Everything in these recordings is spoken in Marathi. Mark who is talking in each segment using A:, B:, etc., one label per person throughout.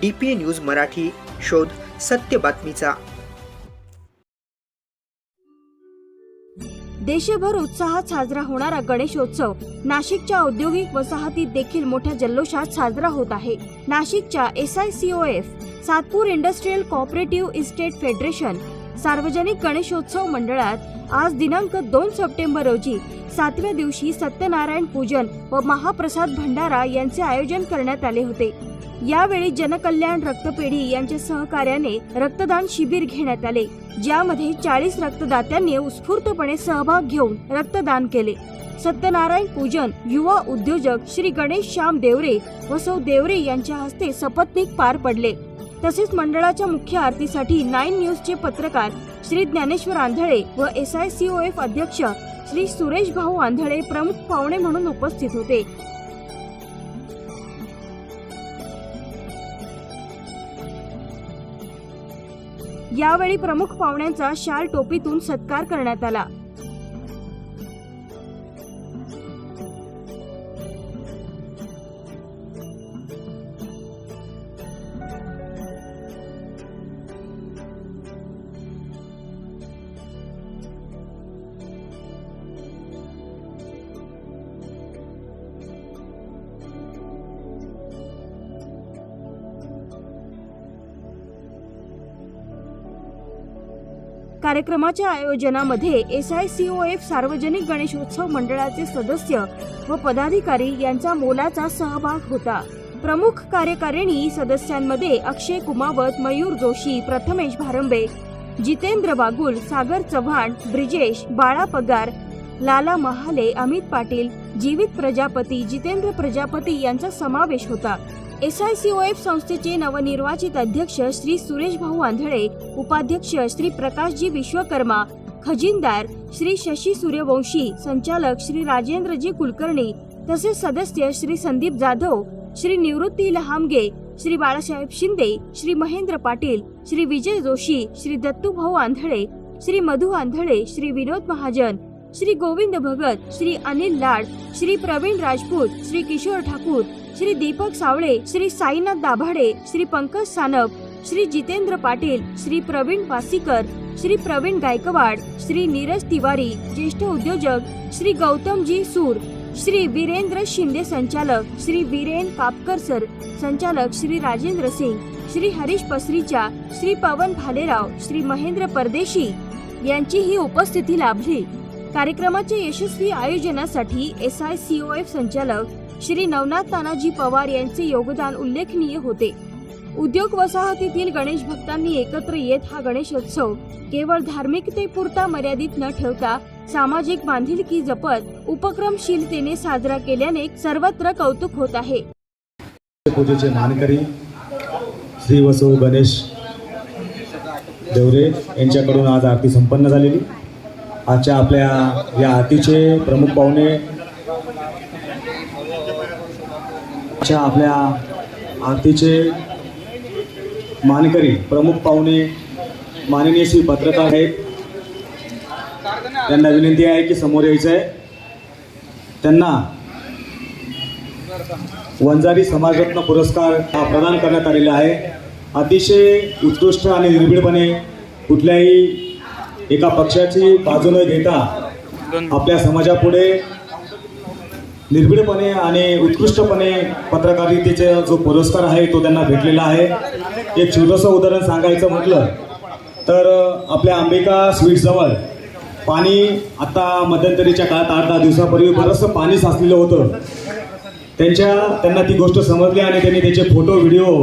A: डी पी न्यूज मराठी शोध सत्य बातमीचा.
B: देशभर उत्साहात साजरा होणारा गणेशोत्सव नाशिकच्या औद्योगिक वसाहतीत देखील मोठ्या जल्लोषात साजरा होत आहे. नाशिकच्या S I C O F Satpur industrial cooperative estate federation सार्वजनिक गणेशोत्सव मंडळात आज दिनांक दोन सप्टेंबर रोजी सातव्या दिवशी सत्यनारायण पूजन व महाप्रसाद भंडारा यांचे आयोजन करण्यात आले होते. यावेळी जनकल्याण रक्तपेढी यांच्या सहकार्याने रक्तदान शिबिर घेण्यात आले ज्यामध्ये चाळीस रक्तदात्यांनी उत्स्फूर्तपणे सहभाग घेऊन रक्तदान केले. सत्यनारायण पूजन युवा उद्योजक श्री गणेश श्याम देवरे व सौ देवरे यांच्या हस्ते सपत्नीक पार पडले. तसेच मंडळाच्या मुख्य आरतीसाठी नाईन न्यूजचे पत्रकार श्री ज्ञानेश्वर आंधळे व S I C O F अध्यक्ष श्री सुरेश भाऊ आंधळे प्रमुख पाहुणे म्हणून उपस्थित होते. यावेळी प्रमुख पाहुण्यांचा शाल टोपीतून सत्कार करण्यात आला. कार्यक्रमाच्या आयोजनामध्ये S I C O F सार्वजनिक गणेशोत्सव मंडळाचे सदस्य व पदाधिकारी यांचा मोलाचा सहभाग होता. प्रमुख कार्यकारिणी सदस्यांमध्ये अक्षय कुमावत मयूर जोशी प्रथमेश भारंबे जितेंद्र बागुल सागर चव्हाण ब्रिजेश बाळा पगार लाला महाले अमित पाटील जीवित प्रजापती जितेंद्र प्रजापती यांचा समावेश होता. S I C O F संस्थेचे नवनिर्वाचित अध्यक्ष श्री सुरेश भाऊ आंधळे उपाध्यक्ष श्री प्रकाशजी विश्वकर्मा खजिनदार श्री शशी सूर्यवंशी संचालक श्री राजेंद्रजी कुलकर्णी तसेच सदस्य श्री संदीप जाधव श्री निवृत्ती लहामगे श्री बाळासाहेब शिंदे श्री महेंद्र पाटील श्री विजय जोशी श्री दत्तू भाऊ आंधळे श्री मधु आंधळे श्री विनोद महाजन श्री गोविंद भगत श्री अनिल लाड श्री प्रवीण राजपूत श्री किशोर ठाकूर श्री दीपक सावळे श्री साईनाथ दाभाडे श्री पंकज सानप श्री जितेंद्र पाटील श्री प्रवीण पासीकर श्री प्रवीण गायकवाड श्री नीरज तिवारी ज्येष्ठ उद्योजक श्री गौतमजी सूर श्री वीरेंद्र शिंदे संचालक श्री वीरेन कापकर सर संचालक श्री राजेंद्र सिंग श्री हरीश पसरीचा श्री पवन भालेराव श्री महेंद्र परदेशी यांची ही उपस्थिती लाभली. कार्यक्रमाच्या यशस्वी आयोजनासाठी S I C O F संचालक श्री नवनाथ तानाजी पवार यांचे योगदान उल्लेखनीय होते. उद्योग वसाहतीतील गणेश भक्तांनी एकत्र येत हा गणेशोत्सव केवळ धार्मिकतेपुरता मर्यादित न ठेवता सामाजिक बांधिलकी जपत उपक्रमशीलतेने साजरा केल्याने सर्वत्र कौतुक होत आहे.
C: पूजेचे मानकरी श्री वसू गणेश देवरे यांच्याकडून आज आरती संपन्न झालेली. आजच्या आपल्या या आरतीचे प्रमुख पाहुणे. आजच्या आपल्या आरतीचे मानकरी प्रमुख पाहुणे माननीय श्री पत्रकार आहेत त्यांना विनंती आहे की समोर यायचं आहे त्यांना वंजारी समाजरत्न पुरस्कार हा प्रदान करण्यात आलेला आहे. अतिशय उत्कृष्ट आणि निर्भीडपणे कुठल्याही एका पक्षाची बाजू न घेता आपल्या समाजापुढे निर्भीडपणे आणि उत्कृष्टपणे पत्रकारितेचा जो पुरस्कार आहे तो त्यांना भेटलेला आहे. एक छोटंसं उदाहरण सांगायचं म्हटलं तर आपल्या अंबिका स्वीट्सजवळ पाणी आता मध्यंतरीच्या काळात आठ दहा दिवसापूर्वी बरंचसं पाणी साचलेलं होतं. त्यांच्या त्यांना ती गोष्ट समजली आणि त्यांनी त्याचे फोटो व्हिडिओ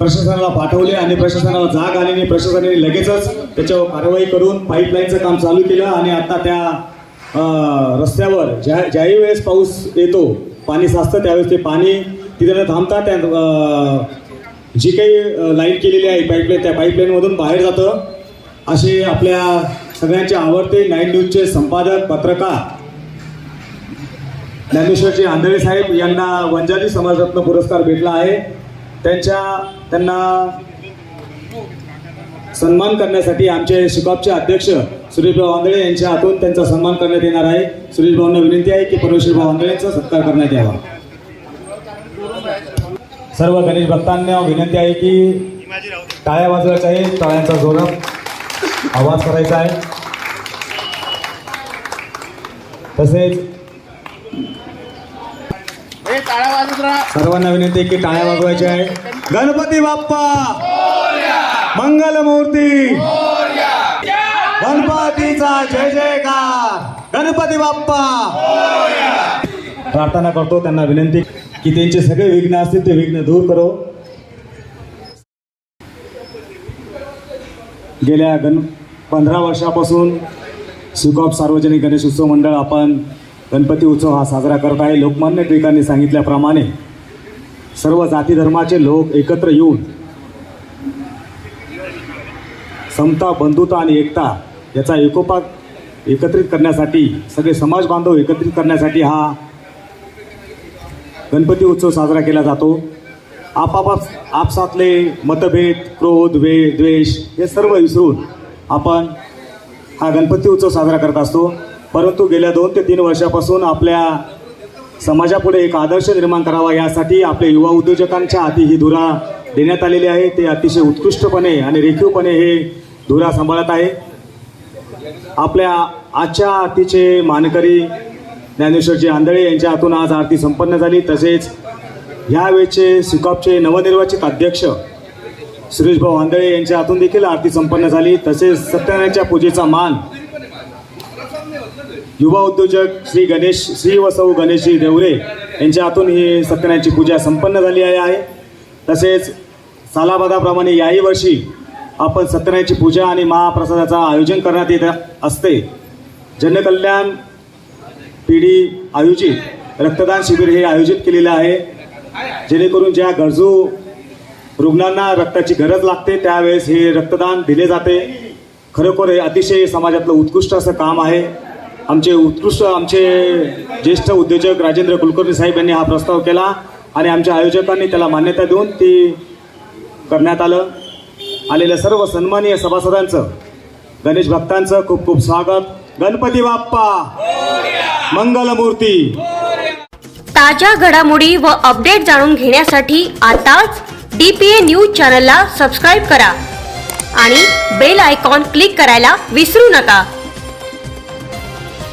C: प्रशासनाला पाठवले आणि प्रशासनाला जाग आली आणि प्रशासनाने लगेचच त्याच्यावर कारवाई करून पाईपलाईनचं काम चालू केलं आणि आता त्या रस्त्यावर ज्या ज्याही वेळेस पाऊस येतो पाणी साचतं त्यावेळेस ते पाणी तिथे न थांबता त्या जी काही लाईन केलेली आहे पाईपलाईन त्या पाईपलाईनमधून बाहेर जातं. असे आपल्या सगळ्यांचे आवडते नाईन न्यूजचे संपादक पत्रकार ज्ञानेश्वरजी आंधळे साहेब यांना वंजारी समाजरत्न पुरस्कार भेटला आहे. त्यांच्या त्यांना सन्मान करण्यासाठी आमचे शिकॉपचे अध्यक्ष सुरेशभाऊ आंधळे यांच्या हातून त्यांचा सन्मान करण्यात येणार आहे. सुरेशभाऊंना विनंती आहे की परमेश्वरभाऊ आंधळे यांचा सत्कार करण्यात यावा. सर्व गणेश भक्तांना विनंती आहे की टाळ्या वाजवायचा आहे टाळ्यांचा जोरात आवाज करायचा आहे. तसेच सर्वांना विनंती की टाळ्या वाजवायच्या आहे. गणपती बाप्पा! मंगलमूर्ती! गणपतीचा जय जयकार! गणपती बाप्पा! प्रार्थना करतो त्यांना विनंती की त्यांचे सगळे विघ्न असतील ते विघ्न दूर करो. गेल्या गण पंधरा वर्षापासून सुकॉप सार्वजनिक गणेश उत्सव मंडळ आपण गणपती उत्सव हा साजरा करत आहे. लोकमान्य टिळकांनी सांगितल्याप्रमाणे सर्व जाती धर्माचे लोक एकत्र येऊन समता बंधुता आणि एकता याचा एकोपा एकत्रित करण्यासाठी सगळे समाज बांधव एकत्रित करण्यासाठी हा गणपती उत्सव साजरा केला जातो. आपापास आपसातले मतभेद क्रोध वे द्वेष हे सर्व विसरून आपण हा गणपती उत्सव साजरा करत असतो. परंतु गेल्या दोन ते तीन वर्षापासून आपल्या समाजापुढे एक आदर्श निर्माण करावा यासाठी आपल्या युवा उद्योजकांच्या हाती ही धुरा देण्यात आलेली आहे. ते अतिशय उत्कृष्टपणे आणि रेखीवपणे हे धुरा सांभाळत आहे. आपल्या आजच्या आरतीचे मानकरी ज्ञानेश्वरजी आंधळे यांच्या हातून आज आरती संपन्न झाली. तसेच ह्यावेळचे सुकापचे नवनिर्वाचित अध्यक्ष सुरेशभाऊ आंधळे यांच्या हातून देखील आरती संपन्न झाली. तसेच सत्यनारायणच्या पूजेचा मान युवा उद्योजक श्री गणेश श्री वसऊ गणेशजी देवरे यांच्या हातून ही सत्यनारायणची पूजा संपन्न झाली आहे. आहे तसेच सालाबादाप्रमाणे याही वर्षी आपण सत्यनारायणची पूजा आणि महाप्रसादाचं आयोजन करण्यात येत असते. जनकल्याण पिढी आयोजित रक्तदान शिबिर हे आयोजित केलेलं आहे. जेणेकरून ज्या गरजू रुग्णांना रक्ताची गरज लागते त्यावेळेस हे रक्तदान दिले जाते. खरोखर हे अतिशय समाजातलं उत्कृष्ट असं काम आहे. आमचे उत्कृष्ट आमचे ज्येष्ठ उद्योजक राजेंद्र कुलकर्णी साहेब यांनी हा प्रस्ताव केला आणि आमच्या आयोजकांनी त्याला मान्यता देऊन ती करण्यात आलं. आलेल्या सर्व सन्मानीय सभासदांचं गणेश भक्तांचं खूप खूप स्वागत. गणपती बाप्पा! मंगलमूर्ती!
D: ताज्या घडामोडी व अपडेट जाणून घेण्यासाठी आताच डी पी ए न्यूज चॅनलला सबस्क्राईब करा आणि बेल आयकॉन क्लिक करायला विसरू नका.